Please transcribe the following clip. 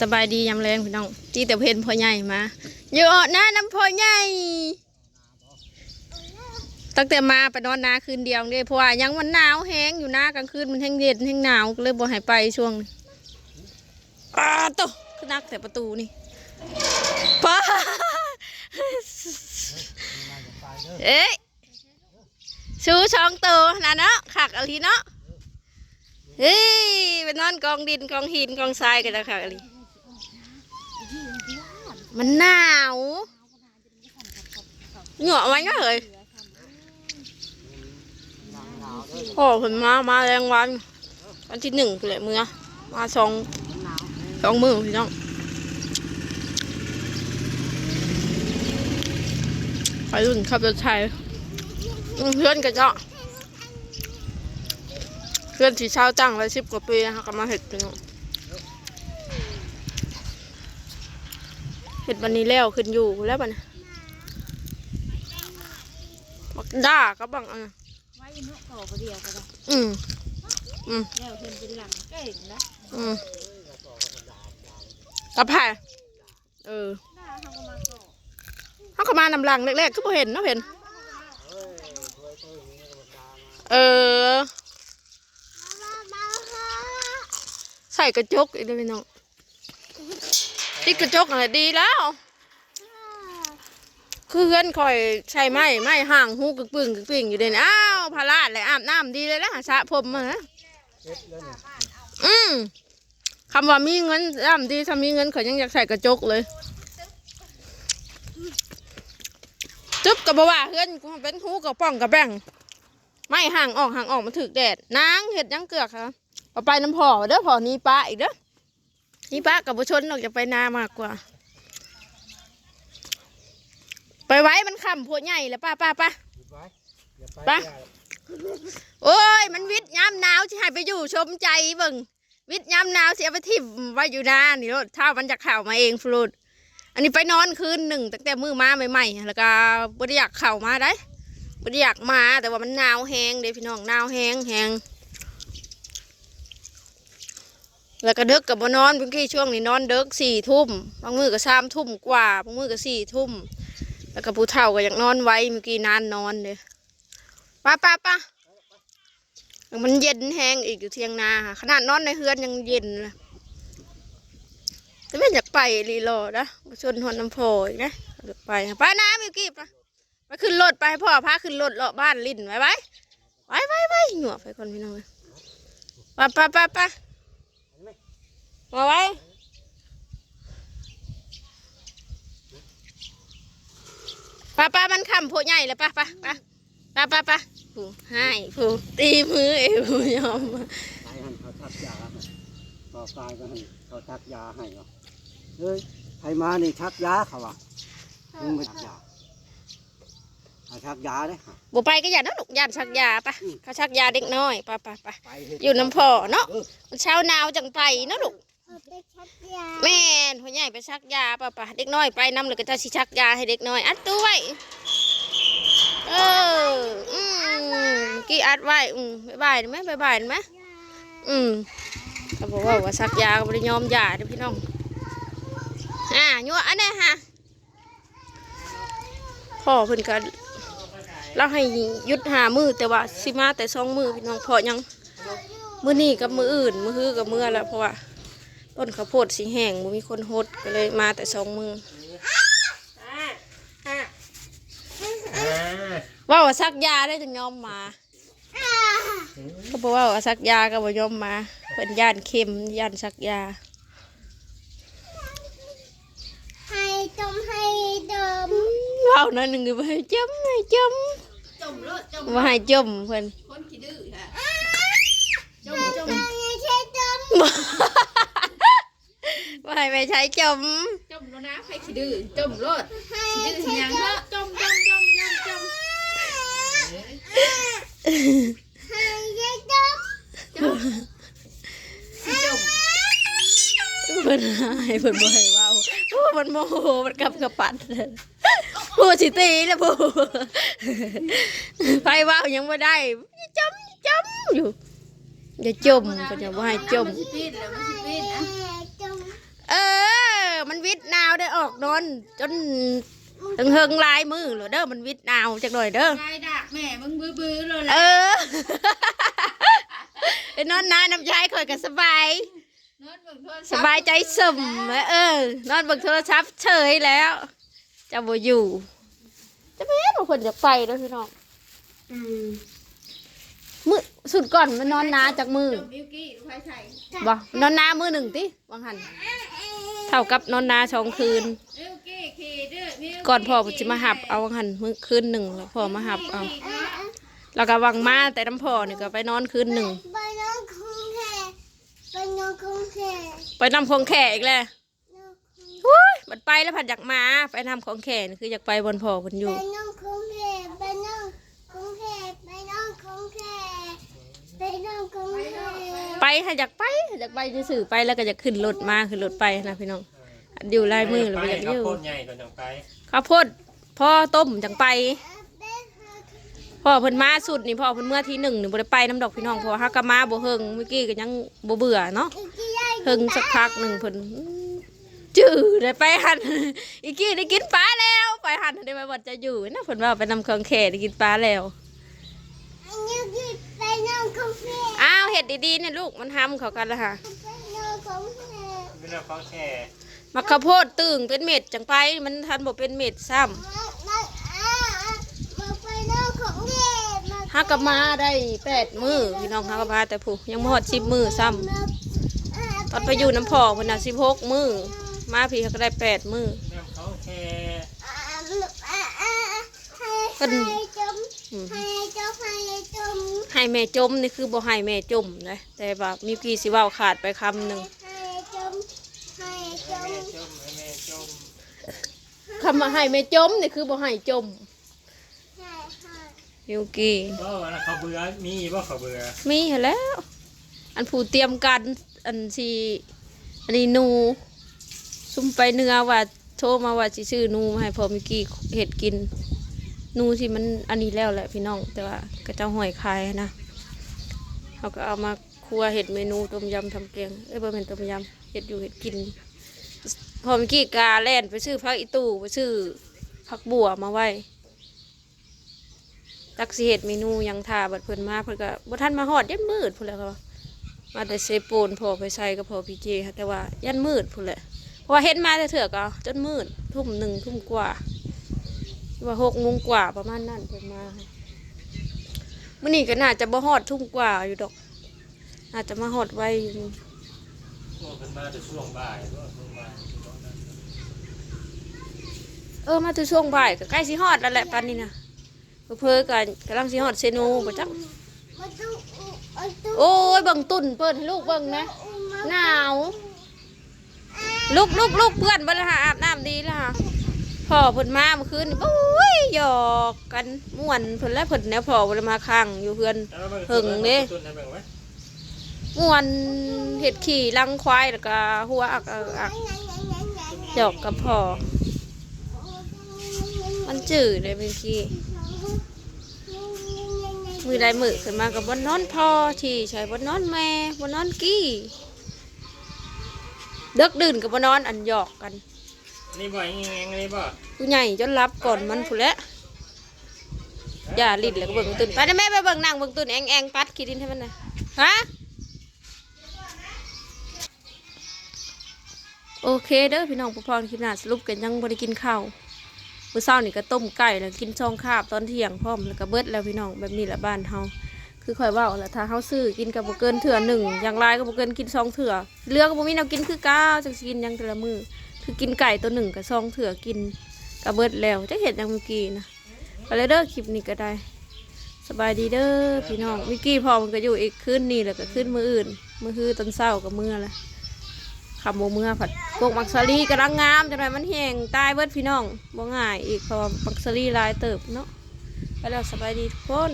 สบายดียามแรงพี่น้องที่แต่เพนพ่อใหญ่มาอยู่อดนะน้ำพ่อใหญ่ตั้งแต่มาไปนอนนาคืนเดียวเลยเพราะว่ายังมันหนาวแห้งอยู่หนะกลางคืนมันแห้งเย็นแห้งหนาวเลยบ่ให้ไปช่วงอ้าตะคือนักแต่ประตูนี่ป้าเอ๊ะชูสองตัวนะเนาะขักอะไรเนาะเฮ้ยไปนอนกองดินกองหินกองทรายกันแล้วค่ะอลี มันหนาวเหงาะไว้ก็เลยโอ้ผลมา มาแรงวัน วันที่หนึ่งเลยมือมาสองสองมือพี่น้องไปรุ่นขับรถไทยเพื่อนกันเนาะเพื่อนที่เช่าจ้างไว้สิบกว่าปีนะคะก็มาเห็ดเป็น เห็ดวันนี้แล้วขึ้นอยู่แล้วบัดนบักด่าก็บังอะไว้เนาะเก่าประเดี๋ยวก็ได้อืมอืมแล้วเพิ่นเป็นหลังเก่งนะอืมกับไผ่เออหน้าเขาก็มาก่อเขาก็มานำหลังแรกๆก็พอเห็นเนาะเห็น เออ ใส่กระจกอีกเลยพี่น้อง ติดกระจกอะไรดีแล้ว คือเพื่อนคอยใช้ไม้ไม้ห่างหูกึกปึ่งกึกปึ่งอยู่เด่นอ้าวพาราดเลยอาบน้ำดีเลยนะสระผมมานะอืมคำว่ามีเงินน้ำดีถ้ามีเงินเขายังอยากใส่กระจกเลยจุ๊บกับบ่ว่าเพื่อนกูเป็นหูกับป้องกับแบ่งไม่ห่างออกห่างออกมาถึกแดดนางเห็ดยังเกือกค่ะเอาไปน้ำพอเด้อพอนี้ป้าอีกเด้อ นี่ป้ากับบุชนออกจะไปนามากกว่า ไปไว้มันคำพวกใหญ่แล้วป้าป้าป้าไปโอ้ย มันวิทย์ยามหนาวสิให้ไปอยู่ชมใจเบิ่งวิทย์ยามหนาวเสียไปทิ่มไว้อยู่นานี่รถถ้ามันจะเข่ามาเองฟลูดอันนี้ไปนอนคืนหนึ่งตั้งแต่มือมาใหม่ๆแล้วก็บ่ได้อยากเข่ามาได้บ่ได้อยากมาแต่ว่ามันหนาวแห้งเด้พี่น้องหนาวแห้งแห้ง แล้วก็เด็กกับบนอนเมื่อกี้ช่วงนี้นอนเด็กสี่ทุ่มบางมือก็สามทุ่มกว่าบางมือก็สี่ทุ่มแล้วก็ผู้เฒ่าก็ยากนอนไว้เมื่อกี้นานนอนเลยป้าป้าป้ามันเย็นแห้งอีกอยู่เทียงนาค่ะขนาดนอนในเฮือนยังเย็นเลยแต่ไม่อยากไปรีโลนะชนหอนน้ำโพอีกนะอยากไปป้าน้ำเมื่อกี้ป้าไปขึ้นรถไปให้พ่อพาขึ้นรถเลาะบ้านลิ้นไว้ไว้ไว้ไว้ไว้หนัวไปคนพี่น้องป้าป้าป้าป้าไว้ ป้าป้ามัน คำโพใหญ่เลยป้าป้าป้าป้าป้าป้าผู้ให้ผู้ตีมือเอวผู้ยอมไปหันเขาทักยาให้ต่อตายก็ให้เขาทักยาให้เหรอเฮ้ยใครมานี่ทักยาเขาอะมึงไม่ทักยาให้ทักยาเด้อบุไปก็อย่านะลูกยานชักยาปะเขาชักยาเด็กน้อยป้าป้าป้าไปเฮ็ดอยู่น้ำพ่อเนาะเออมันเช้าหนาวจังไปเนาะลูกแม่นพ่อใหญ่ไปชักยาป้าป้าเด็กน้อยไปน้ำเลยก็จะสิชักยาให้เด็กน้อยอัดตู้ไว้ เออ อืมกี่อัดไว้ อืมบายบายไหมบายบายไหมอืมเขาบอกว่าว่าชักยาก็ไม่ได้ยอมยาเด้อพี่น้อง อ่ายัวอันนี้ฮะพ่อเพิ่นก็เราให้ยุดหามือแต่ว่าสิมาแต่สองมือพี่น้องเพอยังมือนี่กับมืออื่น มือฮือกับมือแล้วเพราะว่าต้นข้าวโพดสีแห้งมีคนหดก็เลยมาแต่สองมือ ว่าว่าซักยาได้จะยอมมาก็บอกว่าว่าซักยาก็บ่ยอมมาเป็นย่านเข็มย่านซักยา ให้จมให้ดมเว้าหนั่นหนึ่งก็บ่ให้จมให้จมจมรถจมบ่ให้จมเพิ่นคนขี้ดื้อค่ะจมจมไม่ใช่จมบ่ให้ไปใช้จมจมรถนะใครขี้ดื้อจมรถให้ขี้ดื้อใช่ยังจเนาะมจมจม เพิ่นให้เพิ่นบ่ให้เว้าเพราะว่ามันโมโหมันกลับกระปัดผู้สิตีแล้วผู้ไปเว้ายังบ่ได้จมจมอยู่อย่าจมเพิ่นจะบ่ให้จม มันสิปีนแล้วมันสิปีนนะ ให้จม เออ มันวิทย์นาวได้ออกนอนจน ถึงเฮิงลายมือเหรอเด้อมันวิทย์นาวจักหน่อยเด้อไายดักแม่มึงบื้อบื้อๆเลยเอแหละอไปนอนนาน้ำยายข่อยก็สบายนอนเบิ่งโทรสศัพท์บายใจสุ่มเออนอนเบิ่งโทรศัพท์เฉยแล้วจะบ่อยู่ จะไปเห็นบางคนจะไปแล้วพี่น้องมือสุดก่อนมันนอนนาจากมือจมอิวกี้ลูกไฟใส่บ่นอนนามือหนึ่งติวางหันเท่ากับนอนนาสองคืนอิวกี้ขี่ดื้อมิว ก่อนพ่อจะมาหับเอาวางหันมือคืนหนึ่งแล้วพ่อมาหับเอาขี่เนาะแล้วก็วังมาแต่น้ำพ่อนี่ก็ไปนอนคืนหนึ่งไปน้องคงแค่ไปน้องคงแค่ไปนำของแขกอีกแล้วน้องคงหุ้ยมันไปแล้วผัดอยากมาไปนำของแขกนี่คืออยากไปบนพ่อคนอยู่ไปน้องคงแค่ไปน้องคงแค่ไปน้องคงแค่ไปน้องคงแค่ไปค่ะอยากไปอยากไปสื่อๆไปแล้วก็อยากขึ้นรถมาขึ้นรถไปนะพี่น้อง อยู่ลายมือหรือไปอยากครัอบยู่โคตรใหญ่ก่อนจังไปข้าวโพดพ่อต้มจังไปพ่อเพิ่นมาสุดนี่พ่อเพิ่นเมื่อที่หนึ่งนี่บ่ได้ไปน้ำดอกพี่น้องเพราะว่าฮักกะมาบ่เฮิงเมื่อกี้ก็ยังบ่เบื่อเนาะอีกกี่ได้เฮิงสักพักหนึ่งเพิ่นจื้อได้ไปหันอีกกี้ได้กินปลาแล้ว ไปหันได้ไปวัดจะอยู่นะเพิ่นว่าไปนำเครื่องแขได้กินปลาแล้วอันนี้กี่ไปน้องคงแค่อ้าวเฮ็ดดีๆเนี่ยลูกมันห้ำเขากันละค่ะไปน้องคงแค่เป็นเรื่องของแช่ มักข้าวโพดตึงเป็นเม็ดจังไป มันทันบ่เป็นเม็ดซ้ำห้าฮักกะมาได้แปดมือพี่น้องฮักกะมาแต่ผู้ยังบ่ฮอดสิบมือซ้ำตอนไปอยู่น้ำพองเพิ่นน่ะสิบหกมือมาพี่เขาก็ได้แปดมือเรื่องของแช่อ่าอ่าอ่าให้เพิ่นให้แม่จมนี่คือบ่ให้แม่จมนะแต่ว่ามีกี่สิเว้าขาดไปคำหนึ่ง ให้จมให้จ ให้ ม แม่จมให้แม่จม คำว่าให้แม่จมนี่คือบ่ให้จมให้ให้มิวกี้ก็วันนั้นเขาเบื่อมีบ่เขาเบื่อมีหั้นแหล้ว อันผู้เตรียมกันอันสิอันนี้หนูซุ่มไปเนื้อว่าโทรมาว่าสิซื้อหนูมาให้พอมิวกี้เฮ็ดกินหนูที่มันอันนี้แล้วแหละพี่น้องแต่ว่าก็เจ้าห่วยคายนะเขาก็เอามาครัวเห็ดเมนูต้มยำทำแกงเอ้ยบ่เป็นต้มยำเห็ดอยู่เห็ดกิน พอเมื่อกี้กาแล่นไปซื้อพักอีตู้ไปซื้อพักบัวมาไว้ตักสิเห็ดเมนูยังทาบัดเพิ่นมาเพิ่นก็บ่ทันมาฮอดยันมืดพุ่นแหละค่ะมาแต่เซโปนพอไปใส่กับพอพีเจค่ะแต่ว่ายันมืดพุ่นแหละเพราะว่าเห็นมาแต่เถื่อก็จนมืดทุ่มหนึ่งทุ่มกว่า ว่าหกโมงกว่าประมาณนั้นเพิ่นมาค่ะมื้อนี้ก็น่าจะบ่ฮอดทุ่มกว่าอยู่ดอก น่าจะมาฮอดไวอยู่พวกมันมาแต่ช่วงบ่ายก็ช่วงบ่าย เออมาถึงช่วงบ่ายก็ใกล้สิฮอดแล้วแหละปันนี้นะเพิ่อกันกำลังสิฮอดเซนูบ่จักโอ้ยเบิ่งตุ่นเปิดให้ลูกเบิ่งนะหนาวลูกลูกลูกเพื่อนบ่ละหาอาบน้ำดีและค่ะพ่อเพิ่นมาเมื่อคืนโอ้ยหยอกกันม่วนเพิ่นแล้วเพิ่นแนวพ่อบ่ได้มาค้างอยู่เพื่อนหึงเด้ตุนให้เบิ่งไว้ม่วนเฮ็ดขี่ลังควายแล้วก็หัวอกอักอักหยอกกับพ่อ มันจืดเลยเมื่อกี้มือใดมือขึ้นมากับบนนอนพอที่ใช้บนนอนแม่บนนอนกี้เด็กดื่นกับบนนอนอันหยอกกันนี่บ่อยงงนี่บ่ผู้ใหญ่จนรับก่อนมันผู้นแหละอย่าลิ้นแล้วก็เบิ่งตุนไปนะแม่ไปเบิ่งนั่งเบิ่งตุนแองแองปัดขี้ดินให้มันหน่อยฮะโอเคเด้อพี่น้องผู้พรคลิปหน้าสรุปกันยังบ่ได้กินข้าว มื้อเช้านี่ก็ต้มไก่แล้วกินช่องคาบตอนเที่ยงพร้อมแล้วก็เบิดแล้วพี่น้องแบบนี้แหละบ้านเฮาคือข่อยว่าแหละถ้าเฮาซื้อกินกับบ่เกินเถื่อหนึ่งอย่างไรก็บ่เกินกินสองเถื่อเลือก็บ่มีแนวกินคือก้าวจังสิกินหยังแต่ละมือคือกินไก่ตัวหนึ่งกับสองเถื่อกินกับเบิดแล้วจะเห็นย่างเมื่อกี้นะไปเลยเด้อคลิปนี้ก็ได้ สบายดีเด้อพี่น้องเมื่อกี้พอมันก็อยู่อีกคืนนี้แล้วก็คืนมืออื่นมือคือตอนเช้ากับมื้อละ คำโมเมื่อผัดพวกมักซารีกำลังงามจังไรมันแห้งตายเบิดพี่น้องบ่ง่ายอีกเพอมักซารีลายเติบเนาะไปแล้วสบายดีทุกคน